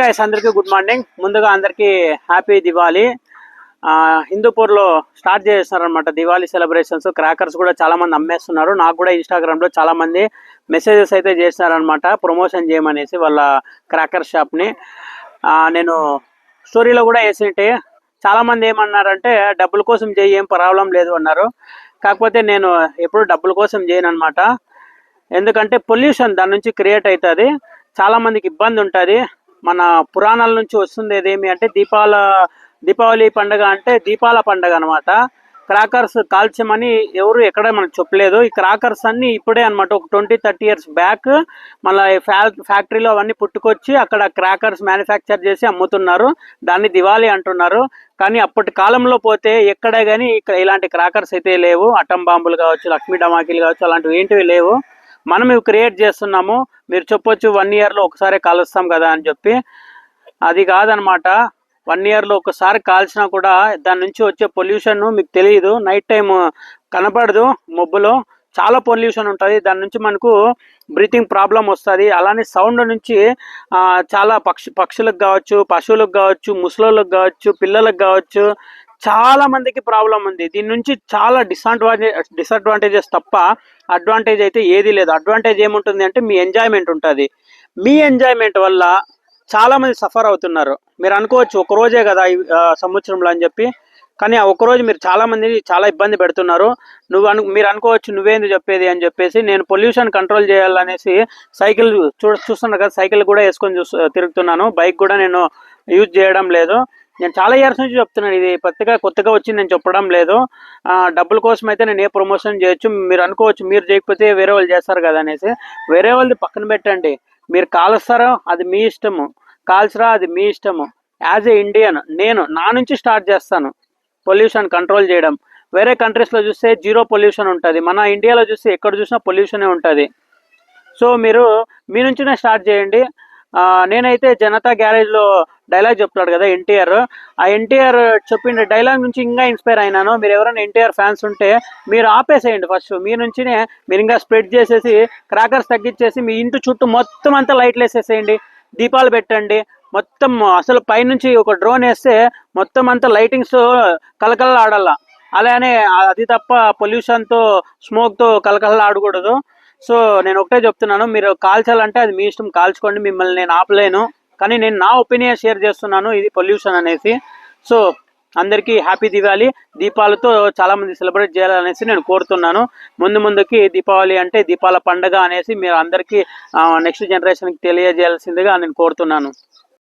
Guys అందరికీ good morning ముందుగా అందరికీ హ్యాపీ దివాళీ. హిందూపూర్లో స్టార్ట్ చేస్తున్నారనమాట దివాళీ సెలబ్రేషన్స్ క్రాకర్స్ కూడా చాలామంది అమ్మేస్తున్నారు. నాకు కూడా ఇన్స్టాగ్రామ్లో చాలామంది మెసేజెస్ అయితే చేస్తున్నారనమాట ప్రమోషన్ చేయమనేసి వాళ్ళ క్రాకర్ షాప్ని నేను స్టోరీలో కూడా వేసింటే చాలామంది ఏమన్నారంటే డబ్బుల కోసం చేయి ఏం ప్రాబ్లం లేదు అన్నారు. కాకపోతే నేను ఎప్పుడు డబ్బుల కోసం చేయను అనమాట ఎందుకంటే పొల్యూషన్ దాని నుంచి క్రియేట్ అవుతుంది. చాలామందికి ఇబ్బంది ఉంటుంది. మన పురాణాల నుంచి వస్తుంది ఏదేమి అంటే దీపాల దీపావళి పండుగ అంటే దీపాల పండుగ అనమాట క్రాకర్స్ కాల్చమని ఎవరు ఎక్కడ మనకు చెప్పలేదు. ఈ క్రాకర్స్ అన్ని ఇప్పుడే అనమాట ఒక ట్వంటీ థర్టీ ఇయర్స్ బ్యాక్ మళ్ళీ ఫ్యాక్టరీలో అవన్నీ పుట్టుకొచ్చి అక్కడ క్రాకర్స్ మ్యానుఫ్యాక్చర్ చేసి అమ్ముతున్నారు. దాన్ని దివాళీ అంటున్నారు. కానీ అప్పటి కాలంలో పోతే ఎక్కడే కానీ ఇక్కడ ఇలాంటి క్రాకర్స్ అయితే లేవు. అటం బాంబులు కావచ్చు లక్ష్మీ డమాకీలు కావచ్చు అలాంటివి ఏంటివి లేవు. మనం ఇవి క్రియేట్ చేస్తున్నాము. మీరు చెప్పొచ్చు వన్ ఇయర్లో ఒకసారి కాలుస్తాం కదా అని చెప్పి. అది కాదనమాట. వన్ ఇయర్లో ఒకసారి కాల్చినా కూడా దాని నుంచి వచ్చే పొల్యూషన్ మీకు తెలియదు నైట్ టైం కనపడదు మబ్బులో. చాలా పొల్యూషన్ ఉంటుంది. దాని నుంచి మనకు బ్రీతింగ్ ప్రాబ్లం వస్తుంది. అలానే సౌండ్ నుంచి చాలా పక్షి పక్షులకు కావచ్చు పశువులకు కావచ్చు ముసలోళ్ళకి కావచ్చు పిల్లలకు కావచ్చు చాలా మందికి ప్రాబ్లం ఉంది. దీని నుంచి చాలా డిసడ్వాంటేజ్ డిసడ్వాంటేజెస్ తప్ప అడ్వాంటేజ్ అయితే ఏది లేదు. అడ్వాంటేజ్ ఏముంటుంది అంటే మీ ఎంజాయ్మెంట్ ఉంటుంది. మీ ఎంజాయ్మెంట్ వల్ల చాలా మంది సఫర్ అవుతున్నారు. మీరు అనుకోవచ్చు ఒక రోజే కదా సంవత్సరంలో అని చెప్పి. కానీ ఆ ఒక రోజు మీరు చాలా మంది చాలా ఇబ్బంది పెడుతున్నారు. నువ్వు అను మీరు అనుకోవచ్చు నువ్వేంది చెప్పేది అని చెప్పేసి నేను పొల్యూషన్ కంట్రోల్ చేయాలనేసి సైకిల్ చూ చూస్తున్నా కదా సైకిల్ కూడా వేసుకొని చూస్తూ తిరుగుతున్నాను. బైక్ కూడా నేను యూజ్ చేయడం లేదు. నేను చాలా ఇయర్స్ నుంచి చెప్తున్నాను ఇది కొత్తగా కొత్తగా వచ్చింది నేను చెప్పడం లేదు. డబ్బుల కోసం అయితే నేను ఏ ప్రమోషన్ చేయొచ్చు మీరు అనుకోవచ్చు మీరు చేయకపోతే వేరే వాళ్ళు చేస్తారు కదా అనేసి. వేరే వాళ్ళది పక్కన పెట్టండి. మీరు కాలుస్తారో అది మీ ఇష్టము కాల్చరా అది మీ ఇష్టము. యాజ్ ఏ ఇండియన్ నేను నా నుంచి స్టార్ట్ చేస్తాను పొల్యూషన్ కంట్రోల్ చేయడం. వేరే కంట్రీస్లో చూస్తే జీరో పొల్యూషన్ ఉంటుంది. మన ఇండియాలో చూస్తే ఎక్కడ చూసినా పొల్యూషనే ఉంటుంది. సో మీరు మీ నుంచినే స్టార్ట్ చేయండి. నేనైతే జనతా గ్యారేజ్లో డైలాగ్ చెప్తాడు కదా ఎన్టీఆర్. ఆ ఎన్టీఆర్ చెప్పిన డైలాగ్ నుంచి ఇంకా ఇన్స్పైర్ అయినాను. మీరు ఎవరైనా ఎన్టీఆర్ ఫ్యాన్స్ ఉంటే మీరు ఆపేసేయండి ఫస్ట్. మీ నుంచినే మీరు ఇంకా స్ప్రెడ్ చేసేసి క్రాకర్స్ తగ్గించేసి మీ ఇంటి చుట్టూ మొత్తం అంతా లైట్లు వేసేసేయండి. దీపాలు పెట్టండి. మొత్తం అసలు పైనుంచి ఒక డ్రోన్ వేస్తే మొత్తం అంతా లైటింగ్స్ కలకల అలానే అది తప్ప పొల్యూషన్తో స్మోక్తో కలకలలాడకూడదు సో నేను ఒకటే చెప్తున్నాను మీరు కాల్చాలంటే అది మీ ఇష్టం కాల్చుకోండి మిమ్మల్ని నేను ఆపలేను. కానీ నేను నా ఒపీనియన్ షేర్ చేస్తున్నాను ఇది పొల్యూషన్ అనేసి. సో అందరికీ హ్యాపీ దివాళీ. దీపాలతో చాలామంది సెలబ్రేట్ చేయాలనేసి నేను కోరుతున్నాను. ముందు ముందుకి దీపావళి అంటే దీపాల పండగ అనేసి మీరు అందరికీ నెక్స్ట్ జనరేషన్కి తెలియజేయాల్సిందిగా నేను కోరుతున్నాను.